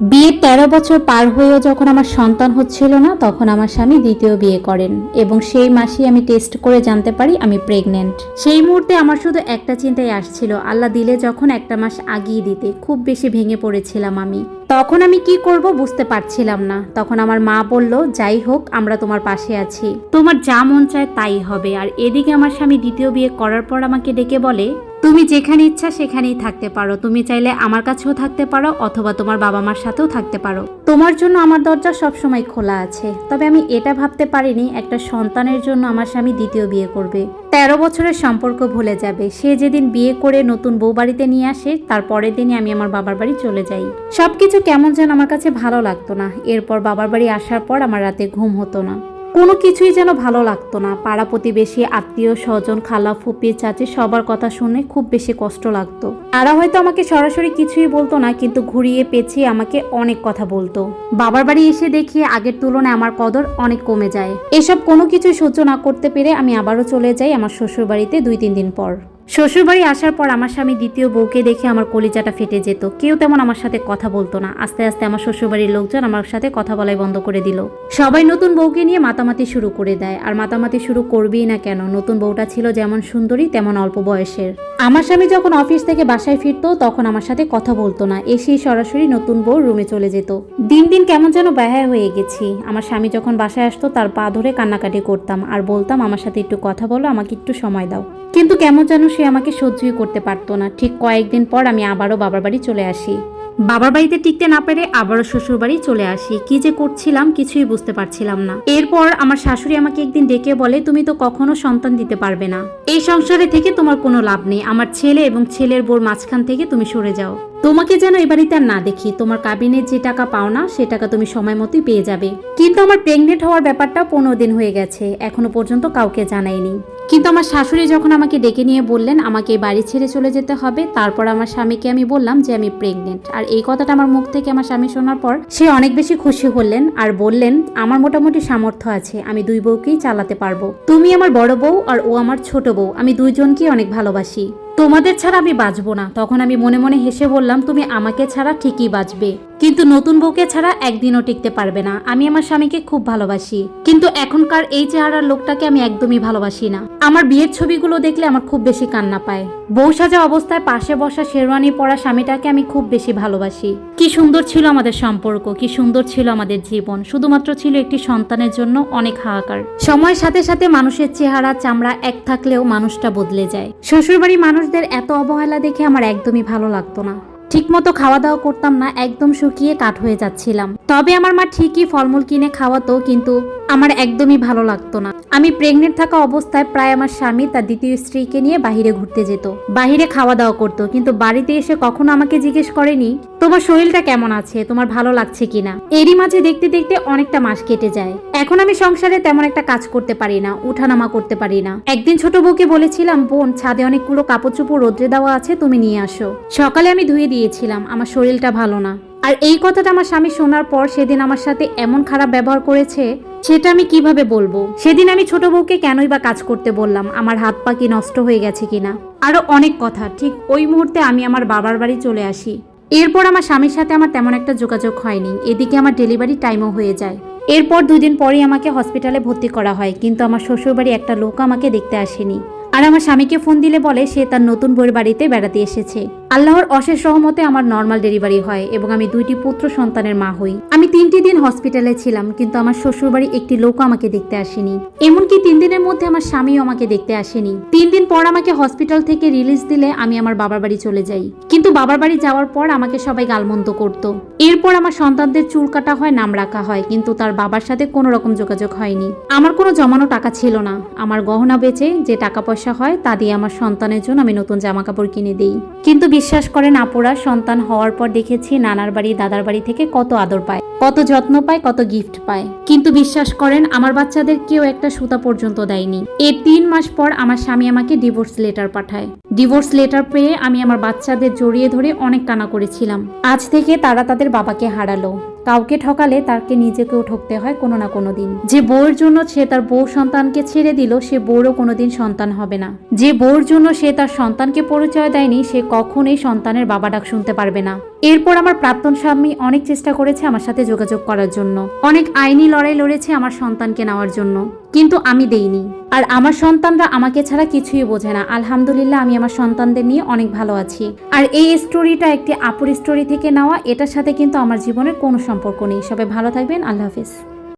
বিয়ের তেরো বছর পার হয়েও যখন আমার সন্তান হচ্ছিল না, তখন আমার স্বামী দ্বিতীয় বিয়ে করেন এবং সেই মাসেই আমি টেস্ট করে জানতে পারি আমি প্রেগনেন্ট সেই মুহূর্তে আমার শুধু একটা চিন্তাই আসছিল, আল্লাহ দিলে যখন একটা মাস আগিয়ে দিতে, খুব বেশি ভেঙে পড়েছিলাম আমি। তখন আমি কি করব বুঝতে পারছিলাম না। তখন আমার মা বলল, যাই হোক, আমরা তোমার পাশে আছি। তোমার যা মন চায় তাই হবে। আর এদিকে আমার স্বামী দ্বিতীয় বিয়ে করার পর আমাকে ডেকে বলে তুমি যেখানে ইচ্ছা সেখানেই থাকতে পারো। তুমি চাইলে আমার কাছেও থাকতে পারো অথবা তোমার বাবা মার সাথেও থাকতে পারো। তোমার জন্য আমার দরজা সবসময় খোলা আছে। তবে আমি এটা ভাবতে পারিনি, একটা সন্তানের জন্য আমার স্বামী দ্বিতীয় বিয়ে করবে। তেরো বছরের সম্পর্ক ভুলে যাবে। সে যেদিন বিয়ে করে নতুন বউ বাড়িতে নিয়ে আসে, তার পরের দিনই আমি আমার বাবার বাড়ি চলে যাই। সবকিছু কেমন যেন আমার কাছে ভালো লাগতো না। এরপর বাবার বাড়ি আসার পর আমার রাতে ঘুম হতো না। কোনো কিছুই যেন ভালো লাগতো না। পাড়া প্রতিবেশী, আত্মীয় স্বজন, খালা, ফুপি, চাচি সবার কথা শুনে খুব বেশি কষ্ট লাগতো। তারা হয়তো আমাকে সরাসরি কিছুই বলতো না, কিন্তু ঘুরিয়ে পেঁচিয়ে আমাকে অনেক কথা বলতো। বাবার বাড়ি এসে দেখি আগের তুলনায় আমার কদর অনেক কমে যায়। এসব কোনো কিছু সহ্য না করতে পেরে আমি আবারও চলে যাই আমার শ্বশুর বাড়িতে দুই তিন দিন পর। শ্বশুরবাড়ি আসার পর আমার স্বামী দ্বিতীয় বউকে দেখে আমার কলিজাটা ফেটে যেত। কেউ তেমন আমার সাথে কথা বলতো না। আস্তে আস্তে আমার শ্বশুরবাড়ির লোকজন আমার সাথে কথা বলাই বন্ধ করে দিল। সবাই নতুন বউকে নিয়ে মাতামাতি শুরু করে দেয়। আর মাতামাতি শুরু করবেই না কেন? নতুন বউটা ছিল যেমন সুন্দরী, তেমন অল্প বয়সের। আমার স্বামী যখন অফিস থেকে বাসায় ফিরতো, তখন আমার সাথে কথা বলতো না। এসেই সরাসরি নতুন বউ রুমে চলে যেত। দিন দিন কেমন যেন ব্যয় হয়ে গেছি। আমার স্বামী যখন বাসায় আসতো, তার পা ধরে কান্নাকাটি করতাম। আর বলতাম, আমার সাথে একটু কথা বলো, আমাকে একটু সময় দাও। কিন্তু কেমন যেন সে আমাকে সহ্যই করতে পারতো না। ঠিক কয়েকদিন পর আমি আবারও বাবার বাড়ি চলে আসি। বাবার বাড়িতে টিকতে না পেরে আবারও শ্বশুর বাড়ি চলে আসি। কি যে করছিলাম কিছুই বুঝতে পারছিলাম না। এরপর আমার শাশুড়ি আমাকে একদিন ডেকে বলে, তুমি তো কখনো সন্তান দিতে পারবে না। এই সংসারে থেকে তোমার কোনো লাভ নেই। আমার ছেলে এবং ছেলের বোর মাঝখান থেকে তুমি সরে যাও। তোমাকে যেন এ বাড়িতে আর না দেখি। তোমার কাবিনের যে টাকা পাও না, সে টাকা তুমি সময় মতোই পেয়ে যাবে। কিন্তু আমার প্রেগনেন্ট হওয়ার ব্যাপারটা পনেরো দিন হয়ে গেছে। এখনও পর্যন্ত কাউকে জানাইনি। কিন্তু আমার শাশুড়ি যখন আমাকে ডেকে নিয়ে বললেন, আমাকে এই বাড়ি ছেড়ে চলে যেতে হবে, তারপর আমার স্বামীকে আমি বললাম যে আমি প্রেগনেন্ট আর এই কথাটা আমার মুখ থেকে আমার স্বামী শোনার পর সে অনেক বেশি খুশি হলেন আর বললেন, আমার মোটামুটি সামর্থ্য আছে, আমি দুই বউকেই চালাতে পারব। তুমি আমার বড় বউ আর ও আমার ছোট বউ, আমি দুইজনকেই অনেক ভালোবাসি। তোমাদের ছাড়া আমি বাঁচবো না। তখন আমি মনে মনে হেসে বললাম, তুমি আমাকে ছাড়া ঠিকই বাঁচবে। কিন্তু নতুন বউকে ছাড়া একদিনও টিকতে পারবে না। আমি আমার স্বামীকে খুব ভালোবাসি। কিন্তু এখনকার এই চেহারার লোকটাকে আমি একদমই ভালোবাসি না। আমার বিয়ের ছবিগুলো দেখলে আমার খুব বেশি কান্না পায়। বউ সাজা অবস্থায় পাশে বসা শেরওয়ানি পরা স্বামীটাকে আমি খুব বেশি ভালোবাসি। কি সুন্দর ছিল আমাদের সম্পর্ক, কি সুন্দর ছিল আমাদের জীবন। শুধুমাত্র ছিল একটি সন্তানের জন্য অনেক হাহাকার। সময়ের সাথে সাথে মানুষের চেহারা, চামড়া এক থাকলেও মানুষটা বদলে যায়। শ্বশুরবাড়ি মানুষদের এত অবহেলা দেখে আমার একদমই ভালো লাগতো না। ঠিকমতো খাওয়া দাওয়া করতাম না, একদম শুকিয়ে কাঠ হয়ে যাচ্ছিলাম। তবে আমার মা ঠিকই ফলমূল কিনে খাওয়াতো, কিন্তু আমার একদমই ভালো লাগতো না। আমি প্রেগনেন্ট থাকা অবস্থায় প্রায় আমার স্বামী তার দ্বিতীয় স্ত্রীকে নিয়ে বাহিরে ঘুরতে যেত। বাহিরে খাওয়া দাওয়া করতো, কিন্তু বাড়িতে এসে কখনো আমাকে জিজ্ঞেস করেনি, তোমার শরীরটা কেমন আছে? তোমার ভালো লাগছে কিনা? এরই মাঝে দেখতে দেখতে অনেকটা মাস কেটে যায়। এখন আমি সংসারে তেমন একটা কাজ করতে পারি না, উঠানামা করতে পারি না। একদিন ছোট বউকে বলেছিলাম, বোন, ছাদে অনেকগুলো কাপড় চোপড় রোদ্রে দেওয়া আছে, তুমি নিয়ে আসো। সকালে আমি ধুয়ে দিয়েছিলাম, আমার শরীরটা ভালো না। আর এই কথাটা আমার স্বামী শোনার পর সেদিন আমার সাথে এমন খারাপ ব্যবহার করেছে, সেটা আমি কীভাবে বলব? সেদিন আমি ছোট বউকে কেনই বা কাজ করতে বললাম, আমার হাত পা কি নষ্ট হয়ে গেছে কিনা আরও অনেক কথা, ঠিক ওই মুহূর্তে আমি আমার বাবার বাড়ি চলে আসি। এরপর আমার স্বামীর সাথে আমার তেমন একটা যোগাযোগ হয়নি, এদিকে আমার ডেলিভারি টাইমও হয়ে যায়। এরপর দুদিন দিন পরেই আমাকে হসপিটালে ভর্তি করা হয়। কিন্তু আমার শ্বশুরবাড়ি একটা লোক আমাকে দেখতে আসেনি। আর আমার স্বামীকে ফোন দিলে বলে সে তার নতুন বইয়ের বাড়িতে বেড়াতে এসেছে। আল্লাহর অশেষ রহমতে আমার নর্মাল ডেলিভারি হয় এবং আমি দুইটি পুত্র সন্তানের মা হই। আমি তিনটি দিন হসপিটালে ছিলাম, কিন্তু আমার শ্বশুরবাড়ি একটি লোক আমাকে দেখতে আসেনি। এমনকি তিন দিনের মধ্যে আমার স্বামীও আমাকে দেখতে আসেনি। তিন দিন পর আমাকে হসপিটাল থেকে রিলিজ দিলে আমি আমার বাবার বাড়ি চলে যাই। কিন্তু বাবার বাড়ি যাওয়ার পর আমাকে সবাই গালমন্দ করত। এরপর আমার সন্তানদের চুল কাটা হয়, নাম রাখা হয়, কিন্তু তার বাবার সাথে কোনো রকম যোগাযোগ হয়নি। আমার কোনো জমানো টাকা ছিল না। আমার গহনা বেচে যে টাকা পয়সা হয় তা দিয়ে আমার সন্তানের জন্য আমি নতুন জামা কাপড় কিনে দিই। কিন্তু বিশ্বাস করেন আপুরা, সন্তান হওয়ার পর দেখেছি নানার বাড়ি, দাদার বাড়ি থেকে কত আদর পায়, কত যত্ন পায়, কত গিফট পায়। কিন্তু বিশ্বাস করেন আমার বাচ্চাদের কেউ একটা সুতা পর্যন্ত দেয়নি। এর তিন মাস পর আমার স্বামী আমাকে ডিভোর্স লেটার পাঠায়। ডিভোর্স লেটার পেয়ে আমি আমার বাচ্চাদের জড়িয়ে ধরে অনেক কানা করেছিলাম। আজ থেকে তারা তাদের বাবাকে হারালো। কাউকে ঠকালে তাকে নিজেকেও ঠকতে হয় কোনো না কোনো দিন। যে বউর জন্য সে তার বউ সন্তানকে ছেড়ে দিল, সে বউরও কোনোদিন সন্তান হবে না। যে বউর জন্য সে তার সন্তানকে পরিচয় দেয়নি, সে কখনোই সন্তানের বাবা ডাক শুনতে পারবে না। এরপর আমার প্রাক্তন স্বামী অনেক চেষ্টা করেছে আমার সাথে যোগাযোগ করার জন্য। অনেক আইনি লড়াই লড়েছে আমার সন্তানকে নেওয়ার জন্য। কিন্তু আমি দেইনি। আর আমার সন্তানরা আমাকে ছাড়া কিছুই বোঝে না। আলহামদুলিল্লাহ, আমি আমার সন্তানদের নিয়ে অনেক ভালো আছি। আর এই স্টোরিটা একটি আপুর স্টোরি থেকে নেওয়া, এটার সাথে কিন্তু আমার জীবনের কোনো সম্পর্ক নেই। সবাই ভালো থাকবেন। আল্লাহ হাফিজ।